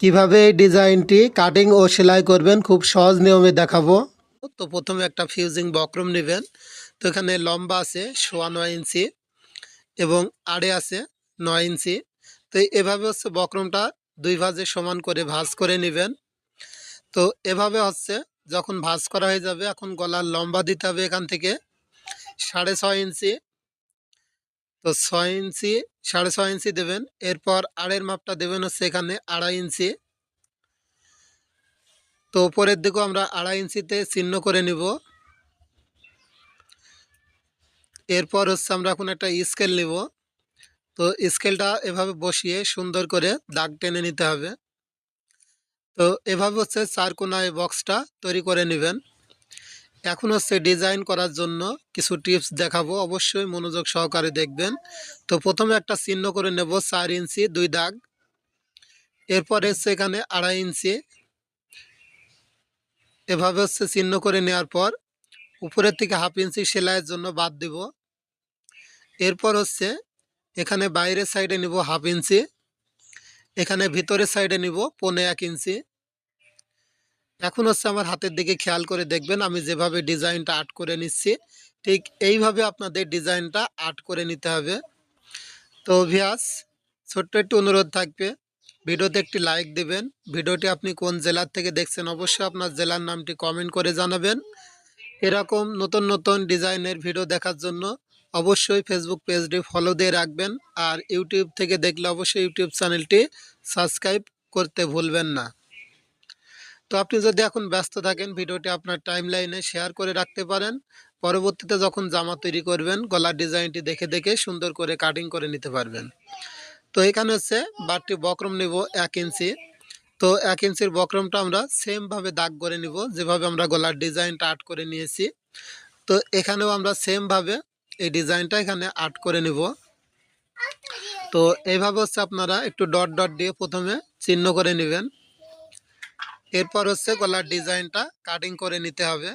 কীভাবে এই ডিজাইনটি কাটিং ও সেলাই করবেন খুব সহজ নিয়মে দেখাবো। তো প্রথমে একটা ফিউজিং বক্রম নেবেন। তো এখানে লম্বা আছে সোয়া নয় ইঞ্চি এবং আড়ে আছে নয় ইঞ্চি। তো এভাবে হচ্ছে বক্রমটা দুই ভাজে সমান করে ভাঁজ করে নেবেন। তো এভাবে হচ্ছে যখন ভাঁজ করা হয়ে যাবে, এখন গলার লম্বা দিতে হবে এখান থেকে সাড়ে ছয় ইঞ্চি। তো ছয় ইঞ্চি, সাড়ে ছয় ইঞ্চি দেবেন। এরপর আড়ের মাপটা দেবেন হচ্ছে এখানে আড়াই ইঞ্চি। তো উপরের দিকেও আমরা আড়াই ইঞ্চিতে চিহ্ন করে নিব। এরপর হচ্ছে আমরা এখন একটা স্কেল নিব। তো স্কেলটা এভাবে বসিয়ে সুন্দর করে দাগ টেনে নিতে হবে। তো এভাবে হচ্ছে চার কোনায় বক্সটা তৈরি করে নেবেন। এখন হচ্ছে ডিজাইন করার জন্য কিছু টিপস দেখাবো। অবশ্যই মনোযোগ সহকারে দেখবেন। তো প্রথমে একটা চিহ্ন করে নেব, চার ইঞ্চি, দুই দাগ। এরপর হচ্ছে এখানে আড়াই ইঞ্চি। এভাবে হচ্ছে চিহ্ন করে নেওয়ার পর উপরের থেকে হাফ ইঞ্চি সেলাইয়ের জন্য বাদ দিব। এরপর হচ্ছে এখানে বাইরের সাইডে নিব হাফ ইঞ্চি। এখানে ভিতরের সাইডে নিব পনে এক ইঞ্চি। এখন হচ্ছে আমার হাতের দিকে খেয়াল করে দেখবেন, আমি যেভাবে ডিজাইনটা আর্ট করে নিচ্ছি, ঠিক এইভাবে আপনাদের ডিজাইনটা আর্ট করে নিতে হবে। তো ভিয়াস ছোট্ট একটু অনুরোধ থাকবে, ভিডিওতে একটি লাইক দেবেন, ভিডিওটি আপনি কোন জেলার থেকে দেখছেন অবশ্যই আপনার জেলার নামটি কমেন্ট করে জানাবেন। এরকম নতুন নতুন ডিজাইনের ভিডিও দেখার জন্য অবশ্যই ফেসবুক পেজটি ফলো দিয়ে রাখবেন, আর ইউটিউব থেকে দেখলে অবশ্যই ইউটিউব চ্যানেলটি সাবস্ক্রাইব করতে ভুলবেন না। তো আপনি যদি এখন ব্যস্ত থাকেন, ভিডিওটি আপনার টাইম লাইনে শেয়ার করে রাখতে পারেন। পরবর্তীতে যখন জামা তৈরি করবেন, গলার ডিজাইনটি দেখে দেখে সুন্দর করে কাটিং করে নিতে পারবেন। তো এখানে হচ্ছে বারটি বক্রম নিব এক ইঞ্চি। তো এক ইঞ্চির বক্রমটা আমরা সেমভাবে দাগ করে নিব, যেভাবে আমরা গলার ডিজাইনটা আর্ট করে নিয়েছি। তো এখানেও আমরা সেমভাবে এই ডিজাইনটা এখানে আর্ট করে নিব। তো এইভাবে হচ্ছে আপনারা একটু ডট ডট দিয়ে প্রথমে চিহ্ন করে নেবেন। এরপর হচ্ছে গলার ডিজাইনটা কাটিং করে নিতে হবে।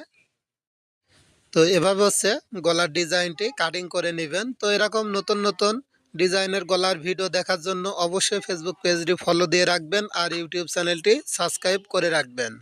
তো এভাবে হচ্ছে গলার ডিজাইনটি কাটিং করে নেবেন। তো এরকম নতুন নতুন ডিজাইনের গলার ভিডিও দেখার জন্য অবশ্যই ফেসবুক পেজটি ফলো দিয়ে রাখবেন আর ইউটিউব চ্যানেলটি সাবস্ক্রাইব করে রাখবেন।